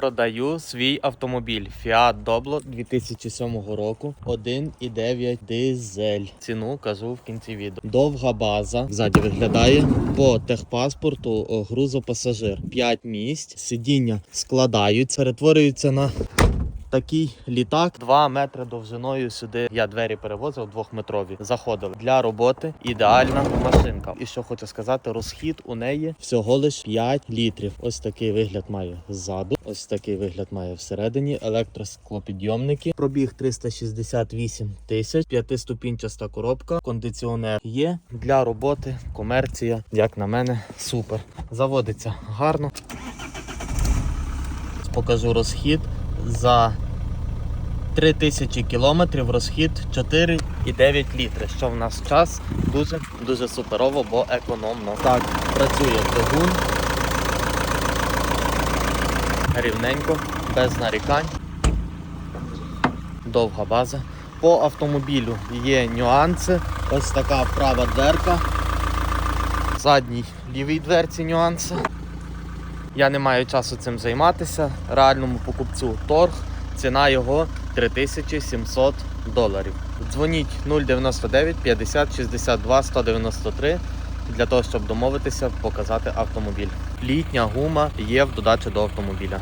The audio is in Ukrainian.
Продаю свій автомобіль Fiat Doblo 2007 року 1,9 дизель. Ціну кажу в кінці відео. Довга база ззаді виглядає по техпаспорту грузопасажир. 5 місць. Сидіння складаються, перетворюються на Такий літак 2 метри довжиною сюди. Я двері перевозив двохметрові. Заходили для роботи. Ідеальна машинка. І що хочу сказати, розхід у неї всього лиш 5 літрів. Ось такий вигляд має ззаду. Ось такий вигляд має всередині. Електросклопідйомники. Пробіг 368 тисяч. П'ятиступінчаста коробка. Кондиціонер є для роботи. Комерція, як на мене, супер. Заводиться гарно. Покажу розхід за 3000 кілометрів розхід 4,9 літри, що в нас час дуже дуже суперово, бо економно. Так, працює двигун. Рівненько, без нарікань. Довга база. По автомобілю є нюанси. Ось така права дверка. Задній лівій дверці нюанси. Я не маю часу цим займатися. Реальному покупцю торг. Ціна його 3700 доларів. Дзвоніть 099 50 62 193 для того, щоб домовитися, показати автомобіль. Літня гума є в додачі до автомобіля.